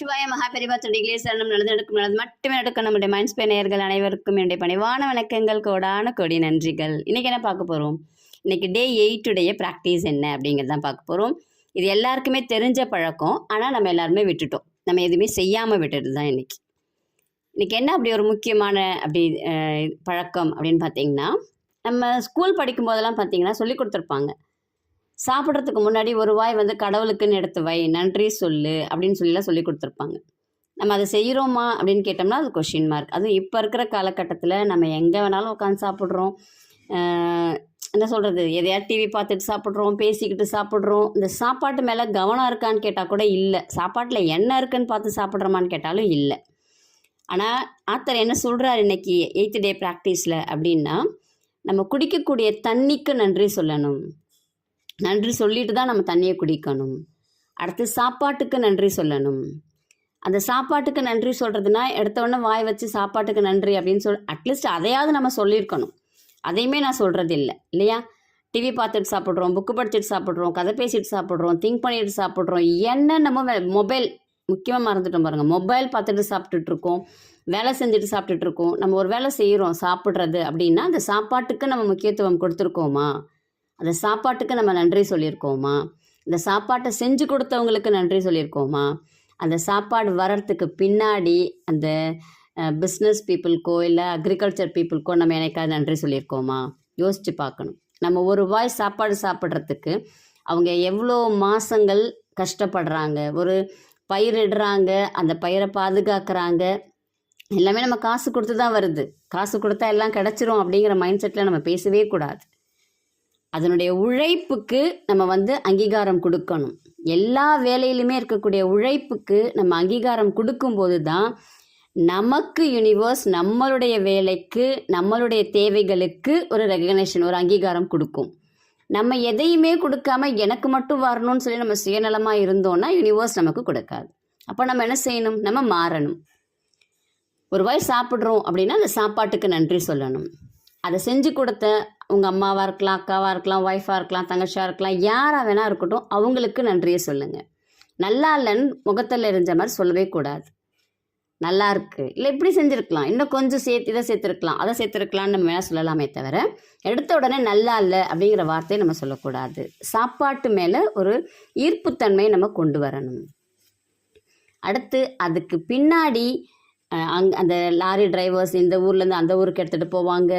சிவாய மகாபெரிவா துடிகளே சரணம் நடந்து நடக்கும் நடந்து மட்டுமே நடக்கும். நம்முடைய மைண்ட் நேயர்கள் அனைவருக்கும் என்னுடைய பணிவான வணக்கங்கள். கோடான கொடி நன்றிகள். இன்னைக்கு என்ன பார்க்க போகிறோம் இன்னைக்கு டே எயிட்டுடைய ப்ராக்டிஸ் என்ன அப்படிங்கிறது தான் பார்க்க போகிறோம் இது எல்லாருக்குமே தெரிஞ்ச பழக்கம். ஆனால் நம்ம எல்லாருமே விட்டுட்டோம். நம்ம எதுவுமே செய்யாமல் விட்டுட்டு தான் இன்னைக்கு. இன்னைக்கு என்ன அப்படி ஒரு முக்கியமான அப்படி பழக்கம் அப்படின்னு பார்த்தீங்கன்னா நம்ம ஸ்கூல் படிக்கும் போதெல்லாம் பார்த்தீங்கன்னா சொல்லி கொடுத்துருப்பாங்க. சாப்பிட்றதுக்கு முன்னாடி ஒரு வாய் வந்து கடவுளுக்குன்னு எடுத்து வை நன்றி சொல்லு அப்படின்னு சொல்லிலாம் சொல்லி கொடுத்துருப்பாங்க. நம்ம அதை செய்கிறோமா அப்படின்னு கேட்டோம்னா அது கொஷின் மார்க் அதுவும் இப்போ இருக்கிற காலகட்டத்தில் நம்ம எங்கே வேணாலும் உட்காந்து சாப்பிட்றோம். என்ன சொல்கிறது எதையாவது டிவி பார்த்துட்டு சாப்பிட்றோம் பேசிக்கிட்டு சாப்பிட்றோம். இந்த சாப்பாட்டு மேலே கவனம் இருக்கான்னு கேட்டால் கூட இல்லை. சாப்பாட்டில் என்ன இருக்குன்னு பார்த்து சாப்பிட்றோமான்னு கேட்டாலும் இல்லை. ஆனால் ஆத்தர் என்ன சொல்கிறார் இன்னைக்கு எயித்து டே ப்ராக்டிஸில் அப்படின்னா நம்ம குடிக்கக்கூடிய தண்ணிக்கு நன்றி சொல்லணும். நன்றி சொல்லிட்டு தான் நம்ம தண்ணியை குடிக்கணும். அடுத்து சாப்பாட்டுக்கு நன்றி சொல்லணும். அந்த சாப்பாட்டுக்கு நன்றி சொல்கிறதுனா எடுத்தோடனே வாய் வச்சு சாப்பாட்டுக்கு நன்றி அப்படின்னு சொல் அட்லீஸ்ட் அதையாவது நம்ம சொல்லியிருக்கணும். அதையுமே நான் சொல்கிறது இல்லை இல்லையா? டிவி பார்த்துட்டு சாப்பிட்றோம் புக்கு படிச்சுட்டு சாப்பிட்றோம் கதை பேசிட்டு சாப்பிட்றோம் திங்க் பண்ணிட்டு சாப்பிட்றோம் என்னென்னமோ மொபைல் முக்கியமாக மறந்துட்டோம் பாருங்கள் மொபைல் பார்த்துட்டு சாப்பிட்டுட்டு இருக்கோம் வேலை செஞ்சுட்டு சாப்பிட்டுட்டு இருக்கோம் நம்ம ஒரு வேலை செய்கிறோம் சாப்பிட்றது அப்படின்னா அந்த சாப்பாட்டுக்கு நம்ம முக்கியத்துவம் கொடுத்துருக்கோமா? அந்த சாப்பாட்டுக்கு நம்ம நன்றி சொல்லியிருக்கோமா? இந்த சாப்பாட்டை செஞ்சு கொடுத்தவங்களுக்கு நன்றி சொல்லியிருக்கோமா? அந்த சாப்பாடு வர்றதுக்கு பின்னாடி அந்த பிஸ்னஸ் பீப்புளுக்கோ இல்லை அக்ரிகல்ச்சர் பீப்புளுக்கோ நம்ம எனக்காவது நன்றி சொல்லியிருக்கோமா? யோசித்து பார்க்கணும். நம்ம ஒரு வாய் சாப்பாடு சாப்பிட்றதுக்கு அவங்க எவ்வளோ மாதங்கள் கஷ்டப்படுறாங்க ஒரு பயிரிடுறாங்க அந்த பயிரை பாதுகாக்கிறாங்க எல்லாமே நம்ம காசு கொடுத்து தான் வருது. காசு கொடுத்தா எல்லாம் கிடச்சிரும் அப்படிங்கிற மைண்ட் செட்டில் நம்ம பேசவே கூடாது. அதனுடைய உழைப்புக்கு நம்ம வந்து அங்கீகாரம் கொடுக்கணும். எல்லா வேலையிலுமே இருக்கக்கூடிய உழைப்புக்கு நம்ம அங்கீகாரம் கொடுக்கும்போது தான் நமக்கு யூனிவர்ஸ் நம்மளுடைய வேலைக்கு நம்மளுடைய தேவைகளுக்கு ஒரு ரெகக்னேஷன் ஒரு அங்கீகாரம் கொடுக்கும். நம்ம எதையுமே கொடுக்காம எனக்கு மட்டும் வரணும்னு சொல்லி நம்ம சுயநலமாக இருந்தோம்னா யூனிவர்ஸ் நமக்கு கொடுக்காது. அப்போ நம்ம என்ன செய்யணும்? நம்ம மாறணும். ஒரு வாய் சாப்பிட்றோம் அப்படின்னா அந்த சாப்பாட்டுக்கு நன்றி சொல்லணும். அதை செஞ்சு கொடுத்த உங்கள் அம்மாவாக இருக்கலாம் அக்காவாக இருக்கலாம் ஒய்ஃபாக இருக்கலாம் தங்கச்சியாக இருக்கலாம் யாராக வேணா இருக்கட்டும் அவங்களுக்கு நன்றியை சொல்லுங்கள் நல்லா இல்லைன்னு முகத்தில் எரிஞ்ச மாதிரி சொல்லவே கூடாது. நல்லா இருக்கு. இல்லை இப்படி செஞ்சுருக்கலாம். இன்னும் கொஞ்சம் சேர்த்து இதை சேர்த்துருக்கலாம் அதை சேர்த்துருக்கலாம்னு நம்ம வேணால் சொல்லலாமே தவிர எடுத்த உடனே நல்லா இல்லை அப்படிங்கிற வார்த்தையை நம்ம சொல்லக்கூடாது. சாப்பாட்டு மேலே ஒரு ஈர்ப்புத்தன்மையை நம்ம கொண்டு வரணும். அடுத்து அதுக்கு பின்னாடி அங் அந்த லாரி டிரைவர்ஸ் இந்த ஊர்லேருந்து அந்த ஊருக்கு எடுத்துகிட்டு போவாங்க.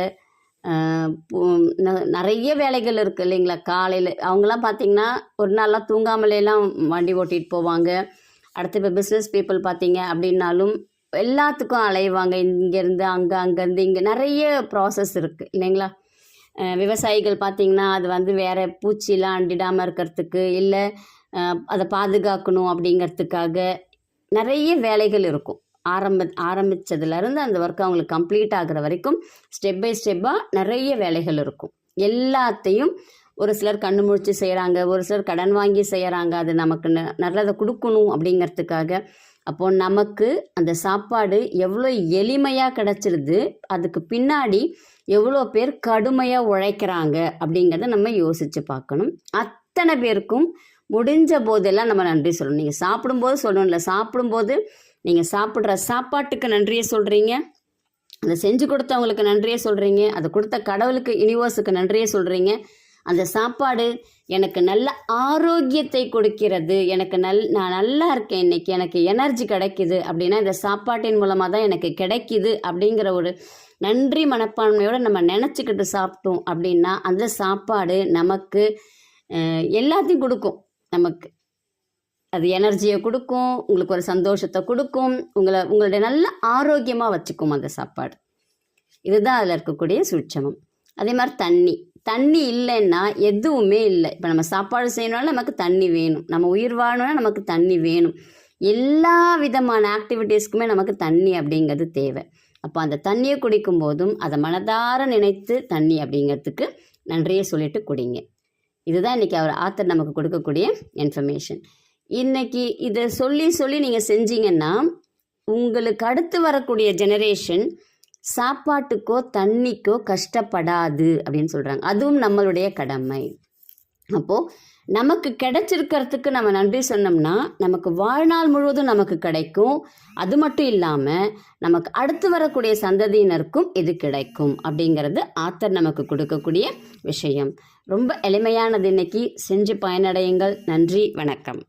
நிறைய வேலைகள் இருக்குது இல்லைங்களா? காலையில் அவங்களாம் பார்த்தீங்கன்னா ஒரு நாள்லாம் தூங்காமலேலாம் வண்டி ஓட்டிகிட்டு போவாங்க. அடுத்து இப்போ பிஸ்னஸ் பீப்புள் பார்த்தீங்க அப்படின்னாலும் எல்லாத்துக்கும் அலைவாங்க. இங்கேருந்து அங்கே அங்கேருந்து இங்கே நிறைய ப்ராசஸ் இருக்குது இல்லைங்களா? விவசாயிகள் பார்த்திங்கன்னா அது வந்து வேறு பூச்சிலாம் அண்டிடாமல் இருக்கிறதுக்கு இல்லை அதை பாதுகாக்கணும் அப்படிங்கிறதுக்காக நிறைய வேலைகள் இருக்கும். ஆரம்ப ஆரம்பித்ததுலேருந்து அந்த ஒர்க் அவங்களுக்கு கம்ப்ளீட் ஆகுற வரைக்கும் ஸ்டெப் பை ஸ்டெப்பாக நிறைய வேலைகள் இருக்கும். எல்லாத்தையும் ஒரு சிலர் கண்ணு முழிச்சு செய்கிறாங்க ஒரு சிலர் கடன் வாங்கி செய்கிறாங்க அது நமக்கு ந- நல்லதை கொடுக்கணும் அப்படிங்கிறதுக்காக. அப்போது நமக்கு அந்த சாப்பாடு எவ்வளோ எளிமையாக கிடச்சிருது அதுக்கு பின்னாடி எவ்வளோ பேர் கடுமையாக உழைக்கிறாங்க அப்படிங்கிறத நம்ம யோசித்து பார்க்கணும். அத்தனை பேருக்கும் முடிஞ்ச போதெல்லாம் நம்ம நன்றி சொல்லணும். நீங்கள் சாப்பிடும்போது சொல்லணும் இல்லை சாப்பிடும்போது நீங்கள் சாப்பிட்ற சாப்பாட்டுக்கு நன்றியை சொல்கிறீங்க அதை செஞ்சு கொடுத்தவங்களுக்கு நன்றியை சொல்கிறீங்க அதை கொடுத்த கடவுளுக்கு யூனிவர்ஸுக்கு நன்றியை சொல்கிறீங்க அந்த சாப்பாடு எனக்கு நல்ல ஆரோக்கியத்தை கொடுக்கிறது. எனக்கு நல் நான் நல்லா இருக்கேன் இன்னைக்கு. எனக்கு எனர்ஜி கிடைக்குது அப்படின்னா இந்த சாப்பாட்டின் மூலமாக தான் எனக்கு கிடைக்குது அப்படிங்கிற ஒரு நன்றி மனப்பான்மையோடு நம்ம நினச்சிக்கிட்டு சாப்பிட்டோம் அப்படின்னா அந்த சாப்பாடு நமக்கு எல்லாத்தையும் கொடுக்கும். நமக்கு அது எனர்ஜியை கொடுக்கும் உங்களுக்கு ஒரு சந்தோஷத்தை கொடுக்கும் உங்களை உங்களுடைய நல்ல ஆரோக்கியமாக வச்சுக்கும் அந்த சாப்பாடு. இதுதான் அதில் இருக்கக்கூடிய சூட்சமம். அதே மாதிரி தண்ணி. தண்ணி இல்லைன்னா எதுவுமே இல்லை. இப்போ நம்ம சாப்பாடு செய்யணும்னா நமக்கு தண்ணி வேணும். நம்ம உயிர் வாழணும்னா நமக்கு தண்ணி வேணும். எல்லா விதமான ஆக்டிவிட்டீஸ்க்குமே நமக்கு தண்ணி அப்படிங்கிறது தேவை. அப்போ அந்த தண்ணியை குடிக்கும் போதும் அதை மனதார நினைத்து தண்ணி அப்படிங்கிறதுக்கு நன்றியை சொல்லிட்டு குடிங்க. இதுதான் இன்றைக்கி அவர் ஆத்தர் நமக்கு கொடுக்கக்கூடிய இன்ஃபர்மேஷன் இன்னைக்கு இதை சொல்லி சொல்லி நீங்கள் செஞ்சீங்கன்னா உங்களுக்கு அடுத்து வரக்கூடிய ஜெனரேஷன் சாப்பாட்டுக்கோ தண்ணிக்கோ கஷ்டப்படாது அப்படின்னு சொல்கிறாங்க அதுவும் நம்மளுடைய கடமை. அப்போது நமக்கு கிடைச்சிருக்கிறதுக்கு நம்ம நன்றி சொன்னோம்னா நமக்கு வாழ்நாள் முழுவதும் நமக்கு கிடைக்கும். அது மட்டும் இல்லாமல் நமக்கு அடுத்து வரக்கூடிய சந்ததியினருக்கும் இது கிடைக்கும் அப்படிங்கிறது ஆத்தர் நமக்கு கொடுக்கக்கூடிய விஷயம். ரொம்ப எளிமையானது இன்னைக்கு. செஞ்சு பயனடையுங்கள். நன்றி. வணக்கம்.